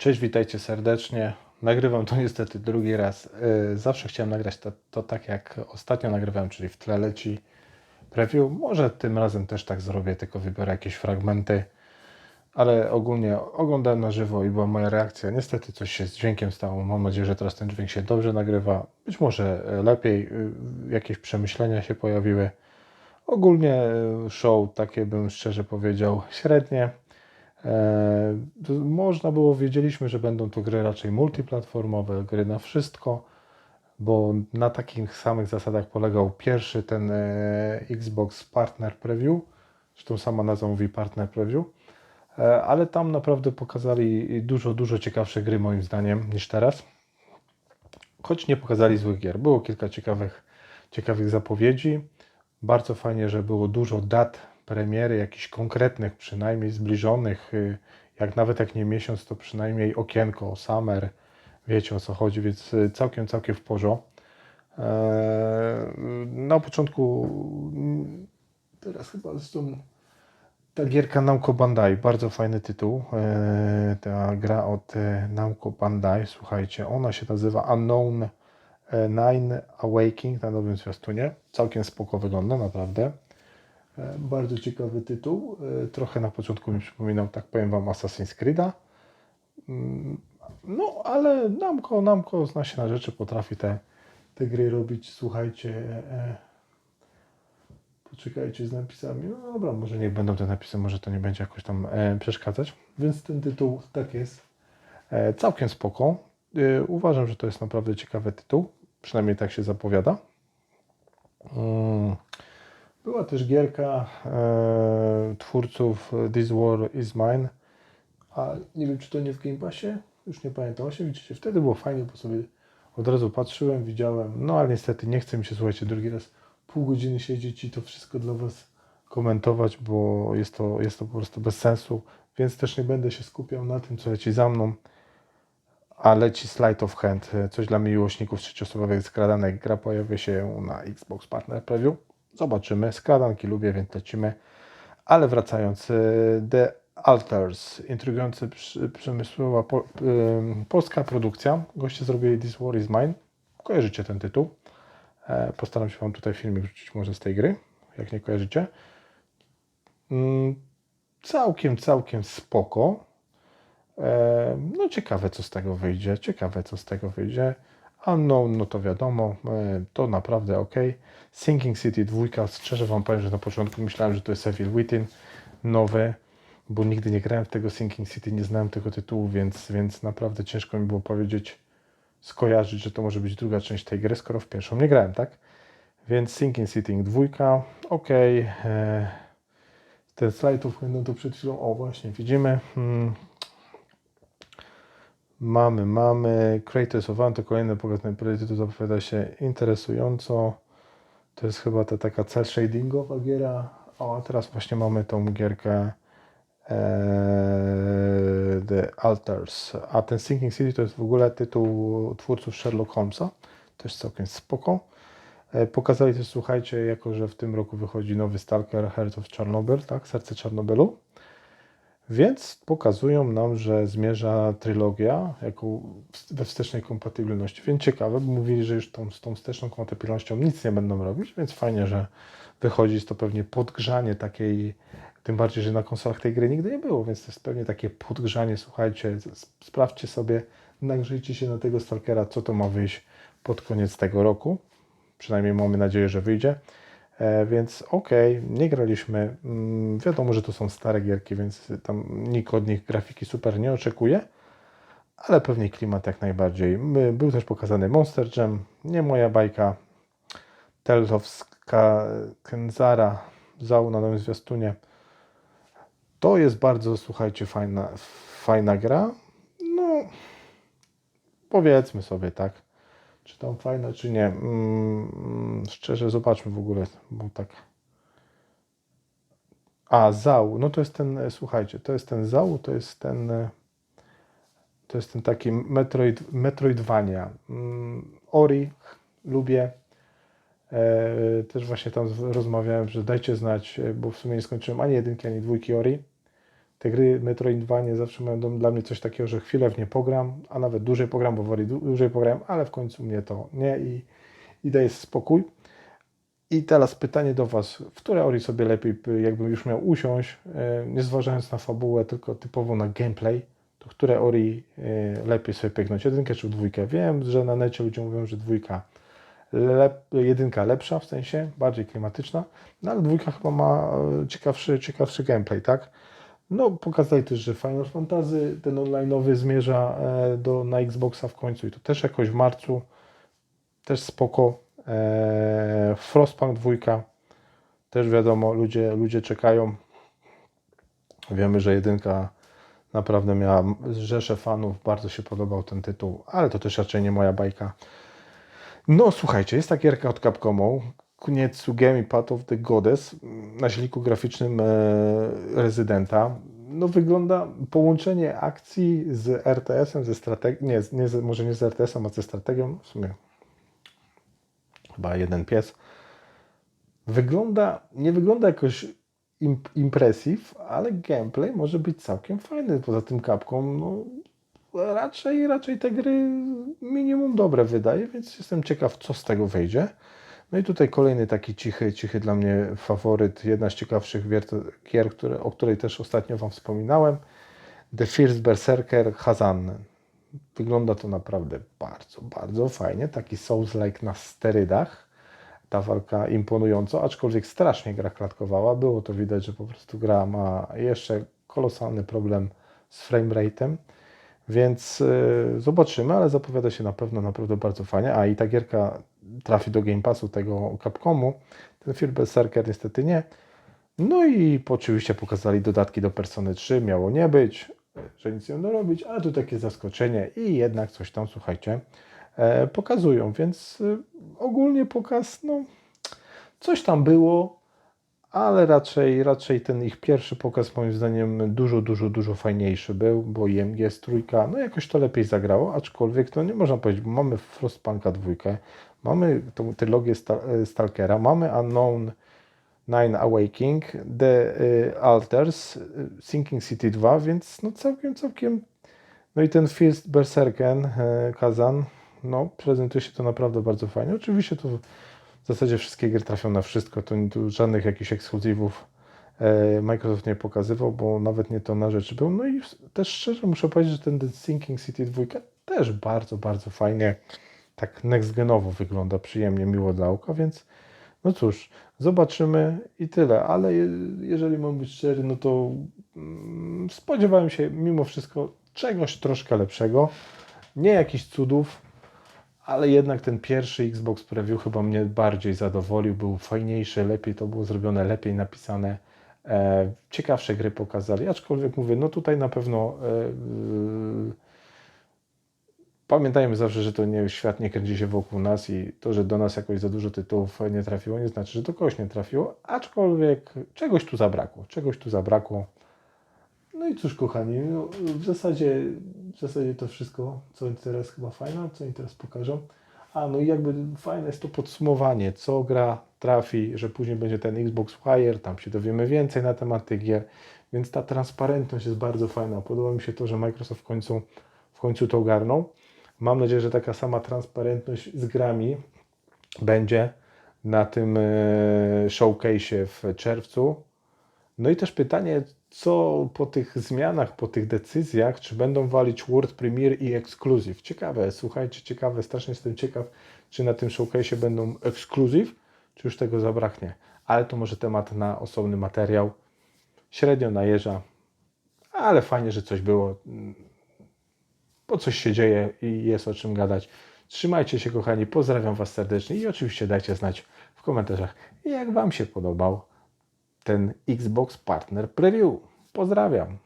Cześć, witajcie serdecznie. Nagrywam to niestety drugi raz. Yy, Zawsze chciałem nagrać to, to tak jak ostatnio nagrywałem, czyli w tle leci preview. Może tym razem też tak zrobię, tylko wybiorę jakieś fragmenty. Ale ogólnie oglądałem na żywo i była moja reakcja. Niestety coś się z dźwiękiem stało. Mam nadzieję, że teraz ten dźwięk się dobrze nagrywa. Być może e, lepiej, yy, jakieś przemyślenia się pojawiły. Ogólnie show, takie bym szczerze powiedział, średnie. E, można było, wiedzieliśmy, że będą to gry raczej multiplatformowe, gry na wszystko, bo na takich samych zasadach polegał pierwszy ten e, Xbox Partner Preview, zresztą sama nazwa mówi Partner Preview, e, ale tam naprawdę pokazali dużo, dużo ciekawsze gry moim zdaniem niż teraz. Choć nie pokazali złych gier. Było kilka ciekawych, ciekawych zapowiedzi. Bardzo fajnie, że było dużo dat premiery, jakichś konkretnych, przynajmniej zbliżonych, y, jak nawet jak nie miesiąc, to przynajmniej okienko, summer, wiecie o co chodzi, więc y, całkiem, całkiem w porządku. Na początku, mm, teraz chyba zresztą ta gierka Namco Bandai, bardzo fajny tytuł. E, Ta gra od e, Namco Bandai, słuchajcie, ona się nazywa Unknown e, Nine Awakening na nowym zwiastunie. Całkiem spoko wygląda, naprawdę. E, Bardzo ciekawy tytuł. E, Trochę na początku mi przypominał, tak powiem Wam, Assassin's Creed'a. Mm, No, ale Namco, Namco zna się na rzeczy, potrafi te, te gry robić. Słuchajcie, e, poczekajcie z napisami. No dobra, może niech będą te napisy, może to nie będzie jakoś tam e, przeszkadzać. Więc ten tytuł tak jest. E, całkiem spoko. E, uważam, że to jest naprawdę ciekawy tytuł. Przynajmniej tak się zapowiada. Mm. Była też gierka e, twórców This War Is Mine, a nie wiem czy to nie w Game Passie, już nie pamiętam. Właśnie widzicie, wtedy było fajnie, bo sobie od razu patrzyłem, widziałem, no ale niestety nie chce mi się, słuchajcie, drugi raz pół godziny siedzieć i to wszystko dla Was komentować, bo jest to, jest to po prostu bez sensu, więc też nie będę się skupiał na tym, co leci za mną, a leci Slide of Hand, e, coś dla miłośników trzecioosobowych skradanek. Gra pojawia się na Xbox Partner Preview. Zobaczymy. Skradanki lubię, więc lecimy. Ale wracając, y, The Alters, intrygujący przemysłowa ym, polska produkcja. Goście zrobili This War Is Mine. Kojarzycie ten tytuł. E, Postaram się Wam tutaj filmik wrzucić może z tej gry, jak nie kojarzycie. Mm, Całkiem, całkiem spoko. E, No ciekawe co z tego wyjdzie, ciekawe co z tego wyjdzie. Unknown, no to wiadomo, e, to naprawdę ok. Sinking City 2, szczerze Wam powiem, że na początku myślałem, że to jest Evil Within nowy, bo nigdy nie grałem w tego Sinking City, nie znałem tego tytułu, więc, więc naprawdę ciężko mi było powiedzieć, skojarzyć, że to może być druga część tej gry, skoro w pierwszą nie grałem, tak? Więc Sinking City 2, ok. e, Ten slajdów będą tu przed chwilą, o właśnie, widzimy. Hmm. Mamy, mamy. Creators of One to kolejny pokazany projekt, to zapowiada się interesująco. To jest chyba ta taka cel shadingowa giera. O, a teraz właśnie mamy tą gierkę e, The Alters. A ten Sinking City to jest w ogóle tytuł twórców Sherlock Holmesa. Też całkiem spoko. E, Pokazali też, słuchajcie, jako że w tym roku wychodzi nowy Stalker Heart of Chernobyl, tak? Serce Czarnobylu. Więc pokazują nam, że zmierza trylogia jako we wstecznej kompatybilności. Więc ciekawe, bo mówili, że już tą, z tą wsteczną kompatybilnością nic nie będą robić, więc fajnie, że wychodzi. Jest to pewnie podgrzanie takiej, tym bardziej, że na konsolach tej gry nigdy nie było, więc to jest pewnie takie podgrzanie. Słuchajcie, sprawdźcie sobie, nagrzejcie się na tego Stalkera, co to ma wyjść pod koniec tego roku. Przynajmniej mamy nadzieję, że wyjdzie. E, Więc okej, nie graliśmy. Mm, Wiadomo, że to są stare gierki, więc tam nikt od nich grafiki super nie oczekuje, ale pewnie klimat jak najbardziej. Był też pokazany Monster Jam, nie moja bajka. Tales of Kenzara, Zał na nowym zwiastunie. To jest bardzo, słuchajcie, fajna, fajna gra. No, powiedzmy sobie tak. Czy tam fajna, czy nie. Mm, szczerze, zobaczmy w ogóle, bo tak. A, Zał, no to jest ten, e, słuchajcie, to jest ten Zał, to jest ten, e, to jest ten taki Metroid, Metroidvania. Mm, Ori lubię. E, też właśnie tam rozmawiałem, że dajcie znać, bo w sumie nie skończyłem ani jedynki, ani dwójki Ori. Te gry Metroidvania zawsze do- dla mnie coś takiego, że chwilę w nie pogram, a nawet dłużej pogram, bo woli dłu- dłużej pogram, ale w końcu mnie to nie i, i daje spokój. I teraz pytanie do Was, w które Ori sobie lepiej, by- jakbym już miał usiąść, e, nie zważając na fabułę, tylko typowo na gameplay, to które Ori e, lepiej sobie pyknąć? Jedynkę czy dwójkę? Wiem, że na necie ludzie mówią, że dwójka lep, jedynka lepsza, w sensie bardziej klimatyczna, no ale dwójka chyba ma ciekawszy, ciekawszy gameplay, tak? No, pokazali też, że Final Fantasy, ten online'owy zmierza e, do, na Xboxa w końcu i to też jakoś w marcu, też spoko. E, Frostpunk dwójka, też wiadomo, ludzie, ludzie czekają. Wiemy, że jedynka naprawdę miała rzeszę fanów, bardzo się podobał ten tytuł, ale to też raczej nie moja bajka. No słuchajcie, jest ta gierka od Capcomu, Kunietsugemi Path of the Goddess na silniku graficznym e, Rezydenta. No wygląda połączenie akcji z RTS-em, ze strategią, nie, nie, może nie z RTS-em, a ze strategią, w sumie chyba jeden pies. Wygląda, nie wygląda jakoś imp, impressive, ale gameplay może być całkiem fajny. Poza tym Capcom, no raczej, raczej te gry minimum dobre wydaje, więc jestem ciekaw, co z tego wyjdzie. No i tutaj kolejny taki cichy, cichy dla mnie faworyt, jedna z ciekawszych gier, które, o której też ostatnio Wam wspominałem. The First Berserker Hazan. Wygląda to naprawdę bardzo, bardzo fajnie. Taki Souls-like na sterydach. Ta walka imponująco, aczkolwiek strasznie gra klatkowała. Było to widać, że po prostu gra ma jeszcze kolosalny problem z framerate'em. Więc y, zobaczymy, ale zapowiada się na pewno naprawdę bardzo fajnie. A i ta gierka trafi do Game Passu tego Capcomu. Ten film Berserker niestety nie. No i oczywiście pokazali dodatki do Persony 3. Miało nie być, że nic nie będą robić, ale tu takie zaskoczenie i jednak coś tam, słuchajcie, e, pokazują. Więc y, ogólnie pokaz, no coś tam było, ale raczej, raczej ten ich pierwszy pokaz moim zdaniem dużo, dużo, dużo fajniejszy był, bo IMG jest trójka, no jakoś to lepiej zagrało, aczkolwiek to nie można powiedzieć, bo mamy Frostpunka dwójkę, mamy tą trylogię e, Stalkera, mamy Unknown Nine Awaking, The y, Alters, y, Sinking City 2, więc no całkiem, całkiem no i ten First Berserken e, Kazan, no prezentuje się to naprawdę bardzo fajnie. Oczywiście to w zasadzie wszystkie gry trafią na wszystko, to tu żadnych jakichś ekskluzywów e, Microsoft nie pokazywał, bo nawet nie to na rzecz był. No i też szczerze muszę powiedzieć, że ten The Sinking City 2 też bardzo, bardzo fajnie, tak next genowo wygląda, przyjemnie, miło dla oka, więc no cóż, zobaczymy i tyle, ale je, jeżeli mam być szczery, no to mm, spodziewałem się mimo wszystko czegoś troszkę lepszego, nie jakichś cudów, ale jednak ten pierwszy Xbox Preview chyba mnie bardziej zadowolił, był fajniejszy, lepiej to było zrobione, lepiej napisane, e, ciekawsze gry pokazali, aczkolwiek mówię, no tutaj na pewno e, yy, pamiętajmy zawsze, że to nie świat nie kręci się wokół nas i to, że do nas jakoś za dużo tytułów nie trafiło, nie znaczy, że do kogoś nie trafiło, aczkolwiek czegoś tu zabrakło, czegoś tu zabrakło. No i cóż, kochani, no, w, zasadzie, w zasadzie to wszystko, co teraz chyba fajne, co im teraz pokażą. A no i jakby fajne jest to podsumowanie, co gra trafi, że później będzie ten Xbox Wire, tam się dowiemy więcej na temat tych gier, więc ta transparentność jest bardzo fajna. Podoba mi się to, że Microsoft w końcu, w końcu to ogarnął. Mam nadzieję, że taka sama transparentność z grami będzie na tym e, showcase'ie w czerwcu. No i też pytanie, co po tych zmianach, po tych decyzjach, czy będą walić World Premiere i Exclusive? Ciekawe, słuchajcie, ciekawe, strasznie jestem ciekaw, czy na tym showcase'ie będą Exclusive, czy już tego zabraknie. Ale to może temat na osobny materiał. Średnio najeża, ale fajnie, że coś było, bo coś się dzieje i jest o czym gadać. Trzymajcie się, kochani, pozdrawiam Was serdecznie i oczywiście dajcie znać w komentarzach, jak Wam się podobał ten Xbox Partner Preview. Pozdrawiam.